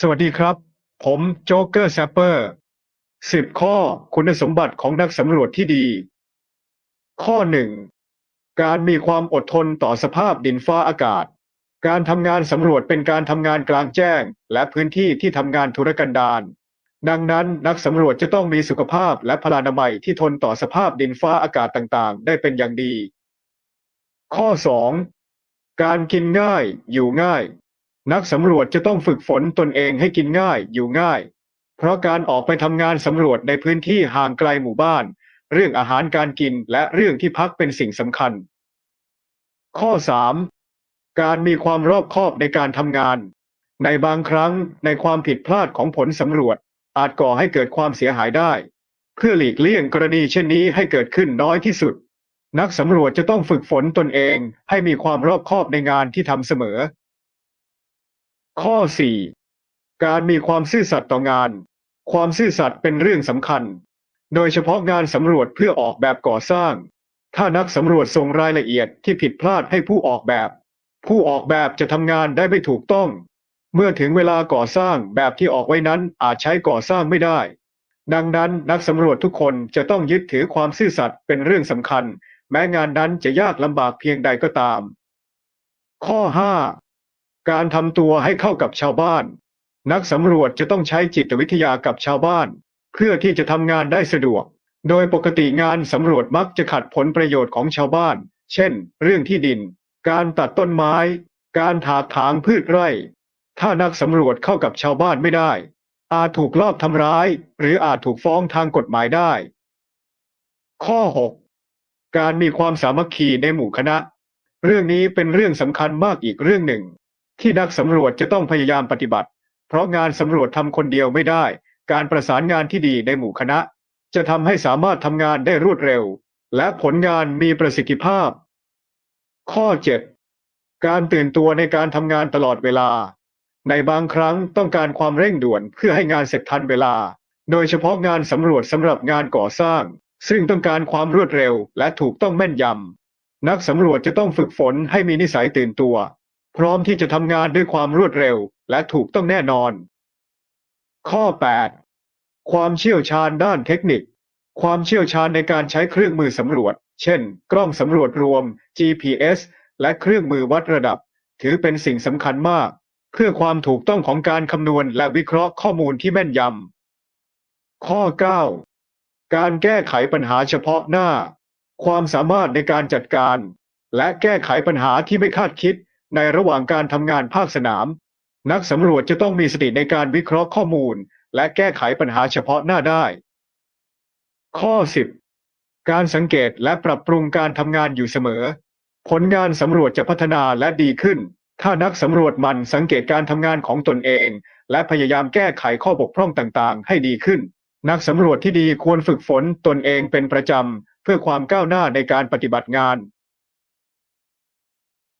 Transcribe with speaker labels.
Speaker 1: สวัสดีครับ ผมโจ๊กเกอร์แซปเปอร์ สิบข้อคุณสมบัติของนักสำรวจที่ดี ข้อหนึ่ง การมีความอดทนต่อสภาพดินฟ้าอากาศ การทำงานสำรวจเป็นการทำงานกลางแจ้ง และพื้นที่ที่ทำงานธุรกันดาร ดังนั้นนักสำรวจจะต้องมีสุขภาพและพลานามัยที่ทนต่อสภาพดินฟ้าอากาศต่างๆ ได้เป็นอย่างดี ข้อ 2. การกินง่าย อยู่ง่าย นักสำรวจจะต้องฝึกฝนตนเองให้กินง่ายอยู่ง่าย เพราะการออกไปทำงานสำรวจในพื้นที่ห่างไกลหมู่บ้าน เรื่องอาหารการกินและเรื่องที่พักเป็นสิ่งสำคัญ ข้อ 3. การมีความรอบคอบในการทำงาน ในบางครั้งในความผิดพลาดของผลสำรวจ อาจก่อให้เกิดความเสียหายได้ เพื่อหลีกเลี่ยงกรณีเช่นนี้ให้เกิดขึ้นน้อยที่สุด นักสำรวจจะต้องฝึกฝนตนเองให้มีความรอบคอบในงานที่ทำเสมอ ข้อ 4. การมีความซื่อสัตย์ต่องาน ความซื่อสัตย์เป็นเรื่องสำคัญ โดยเฉพาะงานสำรวจเพื่อออกแบบก่อสร้าง ถ้านักสำรวจส่งรายละเอียดที่ผิดพลาดให้ผู้ออกแบบ ผู้ออกแบบจะทำงานได้ไม่ถูกต้อง เมื่อถึงเวลาก่อสร้างแบบที่ออกไว้นั้นอาจใช้ก่อสร้างไม่ได้ ดังนั้นนักสำรวจทุกคนจะต้องยึดถือความซื่อสัตย์เป็นเรื่องสำคัญ แม้งานนั้นจะยากลำบากเพียงใดก็ตาม ข้อ 5. การทำตัวให้เข้ากับชาวบ้าน นักสำรวจจะต้องใช้จิตวิทยากับชาวบ้าน เพื่อที่จะทำงานได้สะดวก โดยปกติงานสำรวจมักจะขัดผลประโยชน์ของชาวบ้าน เช่น เรื่องที่ดิน การตัดต้นไม้ การถากถางพืชไร่ ถ้านักสำรวจเข้ากับชาวบ้านไม่ได้ อาจถูกลอบทำร้าย หรืออาจถูกฟ้องทางกฎหมายได้ ข้อ 6. การมีความสามัคคีในหมู่คณะ เรื่องนี้เป็นเรื่องสำคัญมากอีกเรื่องหนึ่ง ที่นักสำรวจจะต้องพยายามปฏิบัติ เพราะงานสำรวจทำคนเดียวไม่ได้ การประสานงานที่ดีในหมู่คณะ จะทำให้สามารถทำงานได้รวดเร็ว และผลงานมีประสิทธิภาพ ข้อ 7. การตื่นตัวในการทำงานตลอดเวลา ในบางครั้งต้องการความเร่งด่วนเพื่อให้งานเสร็จทันเวลา โดยเฉพาะงานสำรวจสำหรับงานก่อสร้าง ซึ่งต้องการความรวดเร็วและถูกต้องแม่นยำนักสำรวจจะต้องฝึกฝนให้มีนิสัยตื่นตัว พร้อมที่จะทำงานด้วยความรวดเร็วและถูกต้องแน่นอน ข้อ 8. ความเชี่ยวชาญด้านเทคนิค ความเชี่ยวชาญในการใช้เครื่องมือสำรวจ เช่น กล้องสำรวจรวม GPS และเครื่องมือวัดระดับ ถือเป็นสิ่งสำคัญมาก เพื่อความถูกต้องของการคำนวณและวิเคราะห์ข้อมูลที่แม่นยำ ข้อ 9. การแก้ไขปัญหาเฉพาะหน้า ความสามารถในการจัดการ และแก้ไขปัญหาที่ไม่คาดคิด ในระหว่างการทำงานภาคสนาม นักสำรวจจะต้องมีสติในการวิเคราะห์ข้อมูล และแก้ไขปัญหาเฉพาะหน้าได้ ข้อ 10 การสังเกตและปรับปรุงการทำงานอยู่เสมอ ผลงานสำรวจจะพัฒนาและดีขึ้น ถ้านักสำรวจมันสังเกตการทำงานของตนเอง และพยายามแก้ไขข้อบกพร่องต่างๆ ให้ดีขึ้น นักสำรวจที่ดีควรฝึกฝนตนเองเป็นประจำเพื่อความก้าวหน้าในการปฏิบัติงาน